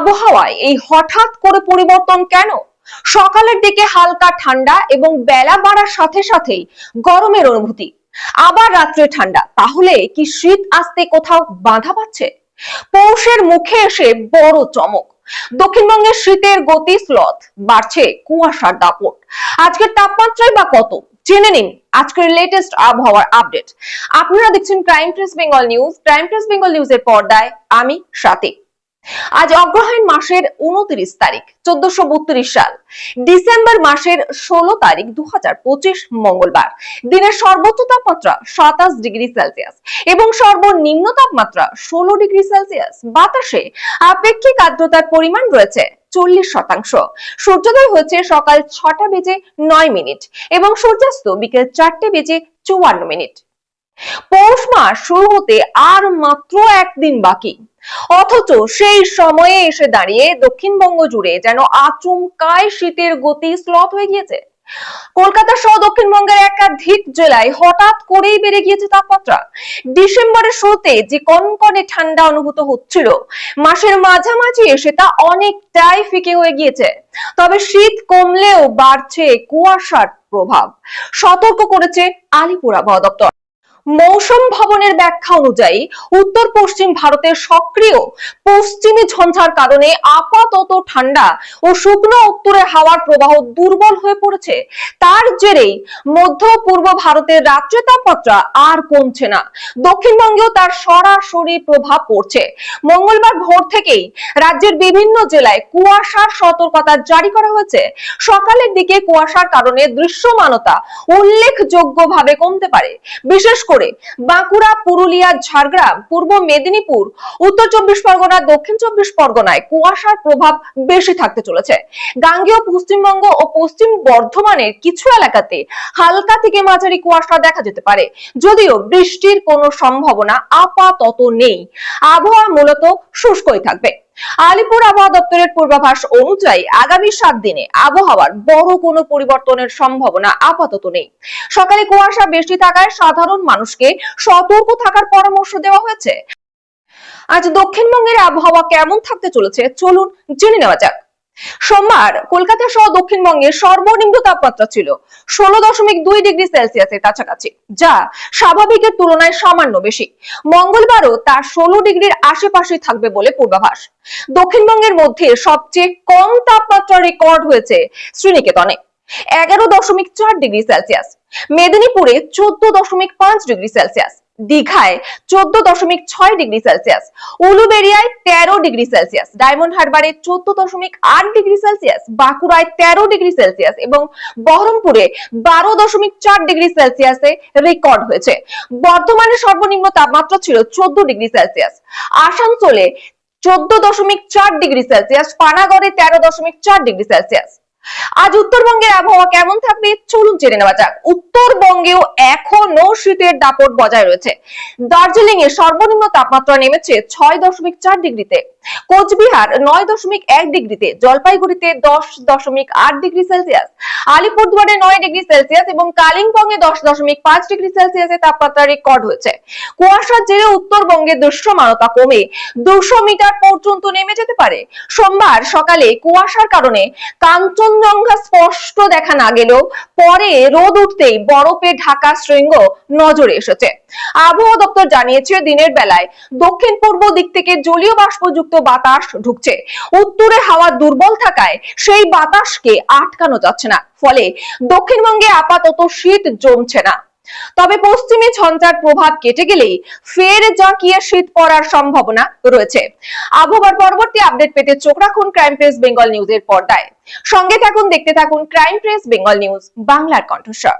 আবহাওয়ায় এই হঠাৎ করে পরিবর্তন কেন? সকালের দিকে হালকা ঠান্ডা এবং বেলা বাড়ার সাথে সাথেই গরমের অনুভূতি। আবার রাত্রে ঠান্ডা, তাহলে কি শীত আসতে কোথাও বাধা পাচ্ছে? পৌষের মুখে এসে বড় চমক। দক্ষিণবঙ্গের শীতের গতি স্লথ, বাড়ছে কুয়াশার দাপট। আজকের তাপমাত্রায় বা কত? জেনে নিন আজকের লেটেস্ট আবহাওয়ার আপডেট আপনারা দেখছেন crime press Bengal news crime press Bengal নিউজের পর্দায় আমি সাথী আজ অগ্রহায়ণ মাসের উনত্রিশ তারিখ, চোদ্দশো সাল। ডিসেম্বর মাসের ষোলো তারিখ দু হাজার পঁচিশ মঙ্গলবার। দিনের সর্বোচ্চ তাপমাত্রা সাতাশ ডিগ্রি সেলসিয়াস এবং সর্বনিম্ন তাপমাত্রা ষোলো ডিগ্রি সেলসিয়াস। বাতাসে আপেক্ষিক আর্দ্রতার পরিমাণ রয়েছে চল্লিশ শতাংশ। সূর্যোদয় হয়েছে সকাল ছটা বেজে নয় মিনিট এবং সূর্যাস্ত বিকেল চারটে বেজে চুয়ান্ন মিনিট। পৌষ মাস শুরু হতে আর মাত্র একদিন বাকি। অথচ সেই সময়ে এসে দাঁড়িয়ে দক্ষিণবঙ্গ জুড়ে যেন আচমকায় শীতের গতি স্লথ হয়ে গিয়েছে। কলকাতা সহ দক্ষিণবঙ্গের একাধিক জেলায় হঠাৎ করেই বেড়ে গিয়েছে তাপমাত্রা। ডিসেম্বরের শুরুতে যে কনকনে ঠান্ডা অনুভূত হচ্ছিল, মাসের মাঝামাঝি এসে তা অনেকটাই ফিকে হয়ে গিয়েছে। তবে শীত কমলেও বাড়ছে কুয়াশার প্রভাব। সতর্ক করেছে আলিপুর আবহাওয়া দপ্তর। মৌসুম ভবনের ব্যাখ্যা অনুযায়ী উত্তর পশ্চিম ভারতের সক্রিয় পশ্চিমী ঝঞ্ঝার কারণে আপাতত ঠান্ডা ও শুকনো উত্তরে হাওয়ার প্রবাহ দুর্বল হয়ে পড়েছে। তার জেরেই মধ্য পূর্ব ভারতের রাত্রে তাপমাত্রা আর কমছে না। দক্ষিণবঙ্গেও তার সরাসরি প্রভাব পড়ছে। মঙ্গলবার ভোর থেকেই রাজ্যের বিভিন্ন জেলায় কুয়াশার সতর্কতা জারি করা হয়েছে। সকালের দিকে কুয়াশার কারণে দৃশ্যমানতা উল্লেখযোগ্যভাবে কমতে পারে। বিশেষ করে বাঁকুড়া, পুরুলিয়া, ঝাড়গ্রাম, পূর্ব মেদিনীপুর, উত্তর চব্বিশ পরগনা, দক্ষিণ চব্বিশ পরগনায় কুয়াশার প্রভাব বেশি থাকতে চলেছে। গাঙ্গেয় পশ্চিমবঙ্গ ও পশ্চিম বর্ধমানের কিছু এলাকাতে হালকা থেকে মাঝারি কুয়াশা দেখা যেতে পারে। যদিও বৃষ্টির কোনো সম্ভাবনা আপাতত নেই। আবহাওয়া মূলত শুষ্কই থাকবে। আলিপুর আবহাওয়া দপ্তরের পূর্বাভাস অনুযায়ী আগামী সাত দিনে আবহাওয়ার বড় কোনো পরিবর্তনের সম্ভাবনা আপাতত নেই। সকালে কুয়াশা বেশি থাকায় সাধারণ মানুষকে সতর্ক থাকার পরামর্শ দেওয়া হয়েছে। আজ দক্ষিণবঙ্গের আবহাওয়া কেমন থাকতে চলেছে চলুন জেনে নেওয়া যাক। সোমবার কলকাতা সহ দক্ষিণবঙ্গের সর্বনিম্ন তাপমাত্রা ছিল ষোলো দশমিক দুই ডিগ্রি সেলসিয়াসের কাছাকাছি, যা স্বাভাবিকের তুলনায় সামান্য বেশি। মঙ্গলবারও তা ষোলো ডিগ্রির আশেপাশে থাকবে বলে পূর্বাভাস। দক্ষিণবঙ্গের মধ্যে সবচেয়ে কম তাপমাত্রা রেকর্ড হয়েছে শ্রীনিকেতনে, এগারো দশমিক চার ডিগ্রি সেলসিয়াস। মেদিনীপুরে চোদ্দ দশমিক পাঁচ ডিগ্রি সেলসিয়াস। দীঘায় চোদ্দ দশমিক ছয় ডিগ্রি সেলসিয়াস, উলুবেরিয়ায় তেরো ডিগ্রি সেলসিয়াস, ডায়মন্ড হারবারে চোদ্দ দশমিক আট ডিগ্রি সেলসিয়াস, বাঁকুড়ায় তেরো ডিগ্রি সেলসিয়াস এবং বহরমপুরে বারো দশমিক চার ডিগ্রি সেলসিয়াসে রেকর্ড হয়েছে। বর্ধমানে সর্বনিম্ন তাপমাত্রা ছিল চোদ্দ ডিগ্রি সেলসিয়াস। আসানসোলে চোদ্দ দশমিক চার ডিগ্রি সেলসিয়াস, পানাগড়ে তেরো দশমিক চার ডিগ্রি সেলসিয়াস। আজ উত্তরবঙ্গের আবহাওয়া কেমন থাকবে চলুন জেনে নেওয়া যাক। উত্তরবঙ্গেও এখনও শীতের দাপট বজায় রয়েছে। দার্জিলিং এ সর্বনিম্ন তাপমাত্রা নেমেছে ছয় দশমিক চার ডিগ্রিতে। কোচবিহার নয় দশমিক এক ডিগ্রিতে। জলপাইগুড়িতে দশ দশমিক আট ডিগ্রি সেলসিয়াস। আলিপুরদুয়ারে নয় ডিগ্রি সেলসিয়াস এবং কালিম্পং এ দশ দশমিক পাঁচ ডিগ্রি সেলসিয়াসের তাপমাত্রা রেকর্ড হয়েছে। কুয়াশার জেরে উত্তরবঙ্গে দৃশ্যমানতা কমে। দুশো মিটার পর্যন্ত নেমে যেতে পারে। সোমবার সকালে কুয়াশার কারণে কাঞ্চনজঙ্ঘা স্পষ্ট দেখা না গেলেও পরে রোদ উঠতেই বরফে ঢাকা শৃঙ্গ নজরে এসেছে। আবহাওয়া দপ্তর জানিয়েছে, দিনের বেলায় দক্ষিণ পূর্ব দিক থেকে জলীয় বাষ্পযুক্ত বাতাস ঢুকছে। উত্তরে হাওয়া দুর্বল থাকায় সেই বাতাসকে আটকানো যাচ্ছে না। ফলে দক্ষিণবঙ্গে আপাতত শীত জমছে না। তবে পশ্চিমে ঝঞ্ঝার প্রভাব কেটে গেলেই ফের জাঁকিয়ে শীত পড়ার সম্ভাবনা রয়েছে। আবহাওয়ার পরবর্তী আপডেট পেতে চোখ রাখুন ক্রাইম প্রেস বেঙ্গল নিউজের পর্দায়। সঙ্গে থাকুন, দেখতে থাকুন ক্রাইম প্রেস বেঙ্গল নিউজ বাংলার কণ্ঠস্বর।